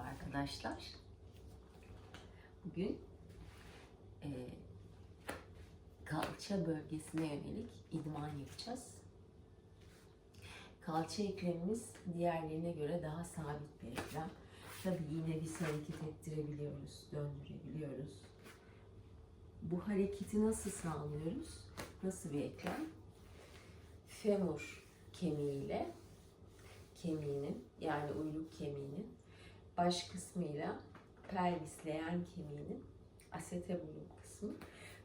arkadaşlar. Bugün e, kalça bölgesine yönelik idman yapacağız. Kalça eklemimiz diğerlerine göre daha sabit bir eklem. Tabii yine biz hareket ettirebiliyoruz, döndürebiliyoruz. Bu hareketi nasıl sağlıyoruz? Nasıl bir eklem? Femur kemiğiyle kemiğinin yani uyluk kemiğinin baş kısmıyla pelvis leğen kemiğinin asetabulum kısmı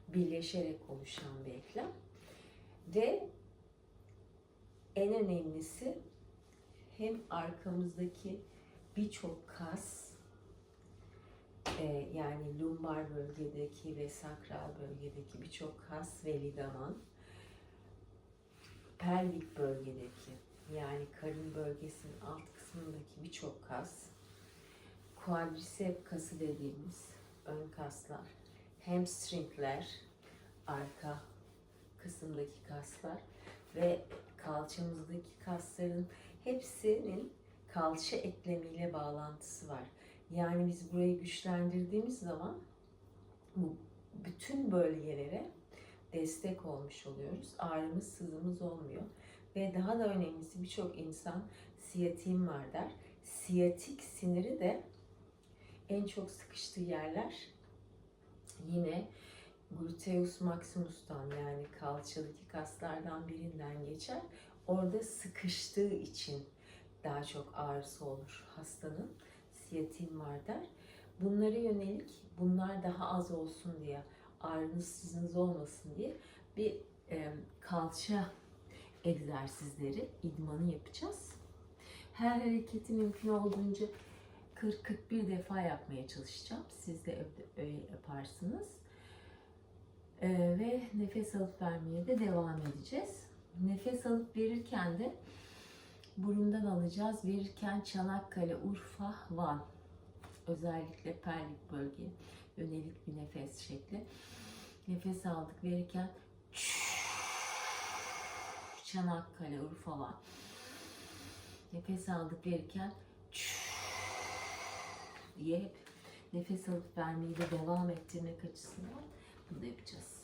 birleşerek oluşan bir eklem. Ve en önemlisi hem arkamızdaki birçok kas e, yani lumbar bölgedeki ve sakral bölgedeki birçok kas ve ligaman pelvik bölgedeki yani karın bölgesinin alt kısmındaki birçok kas, quadricep kası dediğimiz ön kaslar, hamstringler, arka kısımdaki kaslar ve kalçamızdaki kasların hepsinin kalça eklemiyle bağlantısı var. Yani biz burayı güçlendirdiğimiz zaman bu bütün bölgelere destek olmuş oluyoruz. Ağrımız, sızımız olmuyor. Ve daha da önemlisi birçok insan siyatiğim var der. Siyatik siniri de en çok sıkıştığı yerler yine gluteus maximus'tan yani kalçadaki kaslardan birinden geçer. Orada sıkıştığı için daha çok ağrısı olur hastanın. Siyatiğim var der. Bunlara yönelik bunlar daha az olsun diye ağrınız sızınız olmasın diye bir e, kalça egzersizleri, idmanı yapacağız. Her hareketi mümkün olduğunca 40-41 defa yapmaya çalışacağım. Siz de öyle yaparsınız. Ee, ve nefes alıp vermeye de devam edeceğiz. Nefes alıp verirken de burundan alacağız. Verirken Çanakkale, Urfa, Van. Özellikle pelvik bölge yönelik bir nefes şekli. Nefes aldık verirken Çanakkale, Urfa var. Nefes aldık verirken diye hep nefes alıp vermeyi de devam ettirmek açısından bunu yapacağız.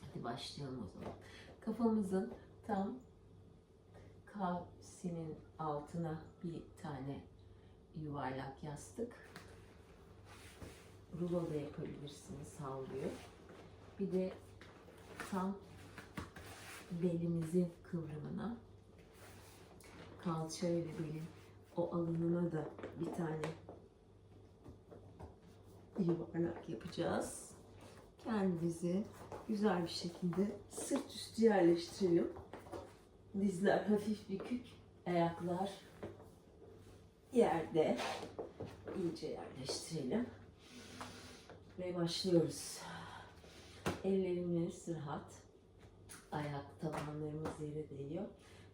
Hadi başlayalım o zaman. Kafamızın tam kavsinin altına bir tane yuvarlak yastık. Rulo da yapabilirsiniz havluyu. Bir de tam belimizin kıvrımına kalça ve belin o alanına da bir tane yuvarlak yapacağız. Kendimizi güzel bir şekilde sırt üstü yerleştirelim. Dizler hafif bükük, ayaklar yerde iyice yerleştirelim. Ve başlıyoruz. Ellerimiz rahat ayak tabanlarımız yere değiyor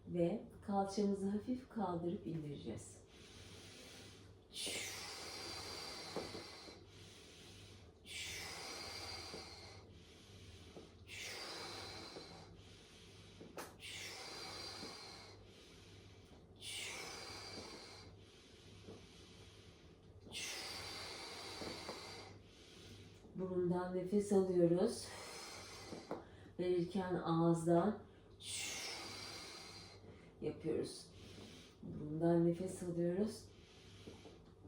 ve kalçamızı hafif kaldırıp indireceğiz. Burundan nefes alıyoruz. Verirken ağızdan yapıyoruz. Burundan nefes alıyoruz.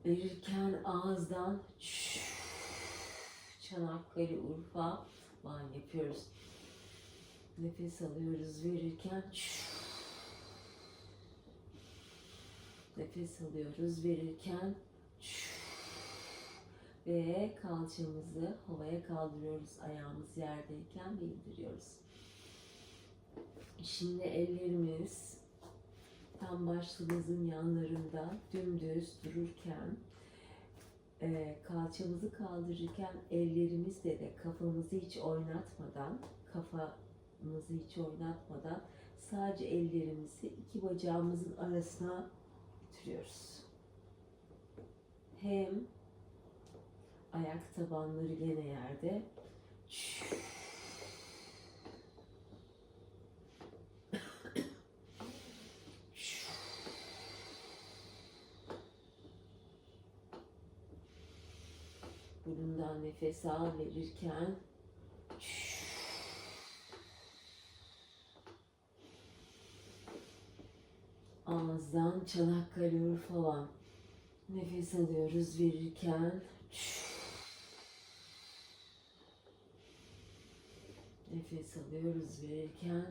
Verirken ağızdan Çanakkale, Urfa, Van yapıyoruz. Nefes alıyoruz verirken Nefes alıyoruz verirken ve kalçamızı havaya kaldırıyoruz ayağımız yerdeyken ve indiriyoruz. Şimdi ellerimiz tam başımızın yanlarında dümdüz dururken e, kalçamızı kaldırırken ellerimizle de kafamızı hiç oynatmadan kafamızı hiç oynatmadan sadece ellerimizi iki bacağımızın arasına götürüyoruz. Hem ayak tabanları gene yerde. Burundan nefes al verirken Ağızdan Çanakkale falan. Nefes alıyoruz verirken Nefes alıyoruz verirken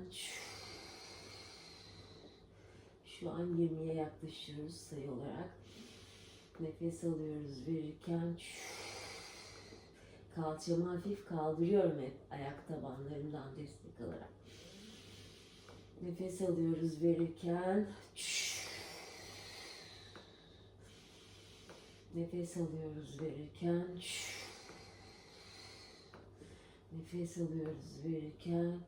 şu an 20'ye yaklaşıyoruz sayı olarak. Nefes alıyoruz verirken kalçamı hafif kaldırıyorum hep ayak tabanlarımdan destek alarak. Nefes alıyoruz verirken Nefes alıyoruz verirken Nefes alıyoruz verirken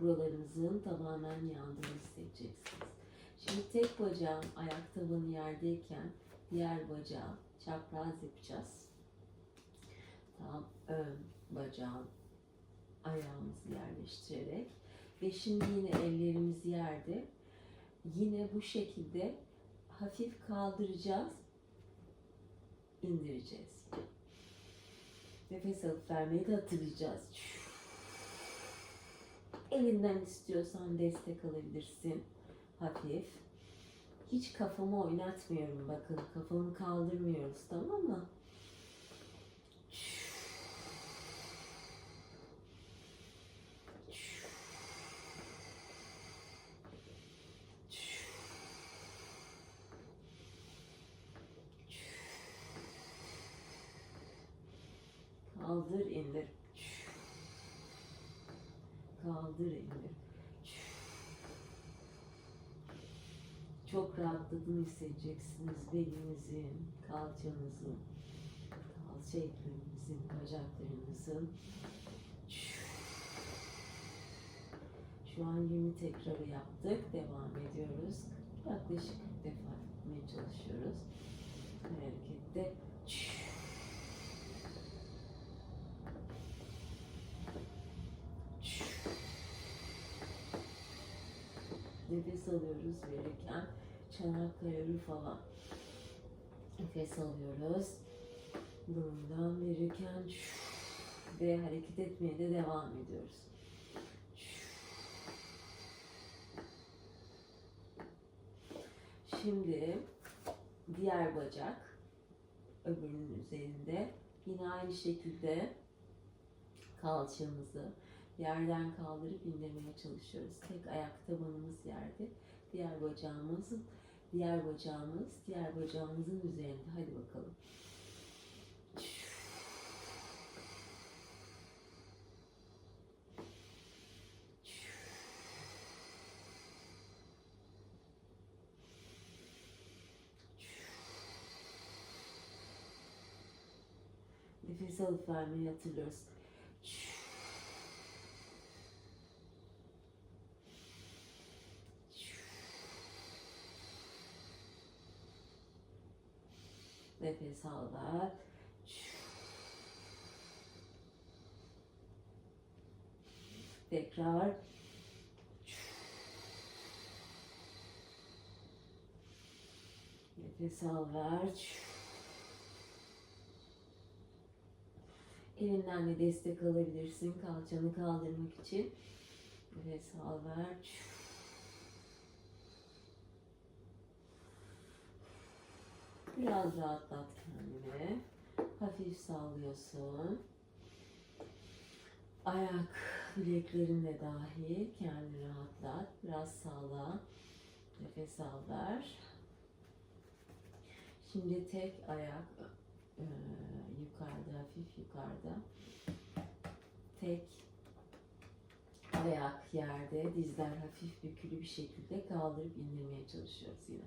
buralarınızın tamamen yandığını hissedeceksiniz. Şimdi tek bacağım ayak tabanı yerdeyken diğer bacağı çapraz yapacağız. Tam ön bacağım ayağımızı yerleştirerek ve şimdi yine ellerimiz yerde. Yine bu şekilde hafif kaldıracağız, indireceğiz. Nefes alıp vermeyi de hatırlayacağız. Elinden istiyorsan destek alabilirsin. Hafif. Hiç kafamı oynatmıyorum bakın. Kafamı kaldırmıyoruz tamam mı? Kaldır indir. Kaldır indir. Çok rahatladığını hissedeceksiniz belinizin, kalçanızın, kalça eklerinizin, bacaklarınızın. Şu an 20 tekrarı yaptık. Devam ediyoruz. Yaklaşık 40 defa yapmaya çalışıyoruz. Her harekette Nefes alıyoruz verirken Çanakkale falan. Nefes alıyoruz. Burundan verirken ve hareket etmeye de devam ediyoruz. Şimdi diğer bacak öbürünün üzerinde yine aynı şekilde kalçamızı yerden kaldırıp indirmeye çalışıyoruz. Tek ayak tabanımız yerde. Diğer bacağımızın diğer bacağımız diğer bacağımızın üzerinde. Hadi bakalım. Nefes alıp vermeyi hatırlıyoruz. Nefes al ver. Tekrar. Nefes al ver. Elinden de destek alabilirsin kalçanı kaldırmak için. Nefes al ver. Biraz rahatlat kendini. Hafif sallıyorsun. Ayak bileklerinle dahil kendini rahatlat. Biraz salla. Nefes al ver. Şimdi tek ayak e, yukarıda, hafif yukarıda. Tek ayak yerde, dizler hafif bükülü bir şekilde kaldırıp indirmeye çalışıyoruz yine.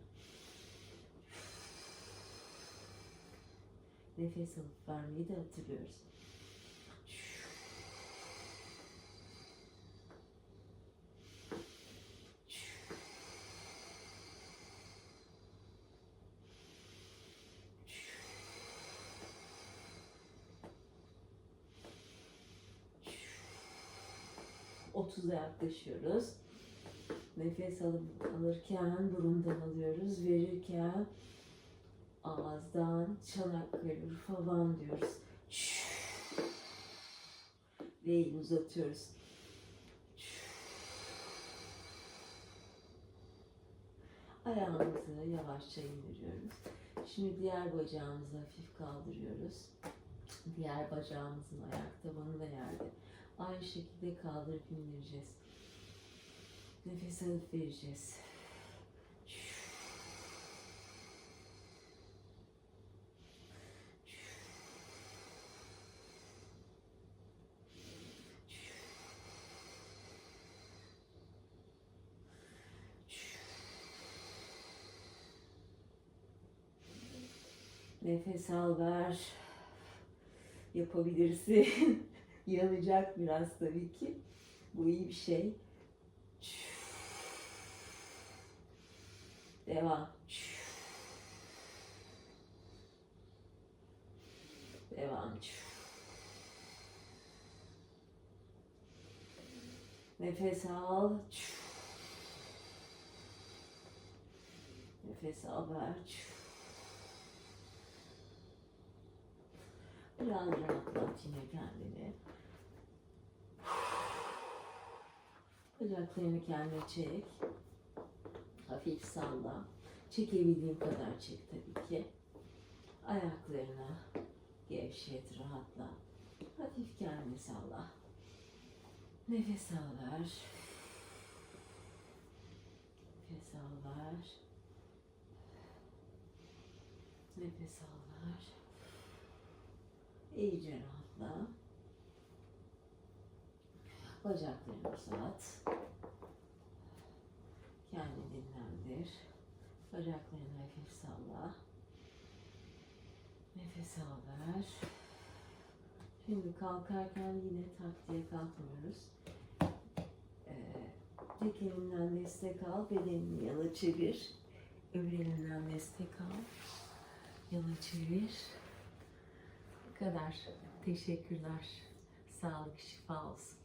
Nefes alıp vermeyi de hatırlıyoruz. Otuza yaklaşıyoruz. Nefes alıp alırken burundan alıyoruz. Verirken ağız Ağızdan çanakkale falan diyoruz. Ve elini uzatıyoruz. Ayağımızı yavaşça indiriyoruz. Şimdi diğer bacağımızı hafif kaldırıyoruz. Diğer bacağımızın ayak tabanı da yerde. Aynı şekilde kaldırıp indireceğiz. Nefes alıp vereceğiz. Nefes al ver. Yapabilirsin. Yanacak biraz tabii ki. Bu iyi bir şey. Devam. Devam. Nefes al. Nefes al ver. Biraz rahatlat yine kendini. Bacaklarını kendine çek. Hafif salla. Çekebildiğin kadar çek tabii ki. Ayaklarını gevşet, rahatla. Hafif kendini salla. Nefes al ver. Nefes al ver. Nefes al ver. İyice rahatla. Bacaklarını uzat. Kendini dinlendir. Bacaklarını hafif salla. Nefes al ver. Şimdi kalkarken yine tak diye kalkmıyoruz. Ee, tek elinden destek al, bedenini yana çevir. Öbür elinden destek al, yana çevir. Kadar. Teşekkürler. Sağlık, şifa olsun.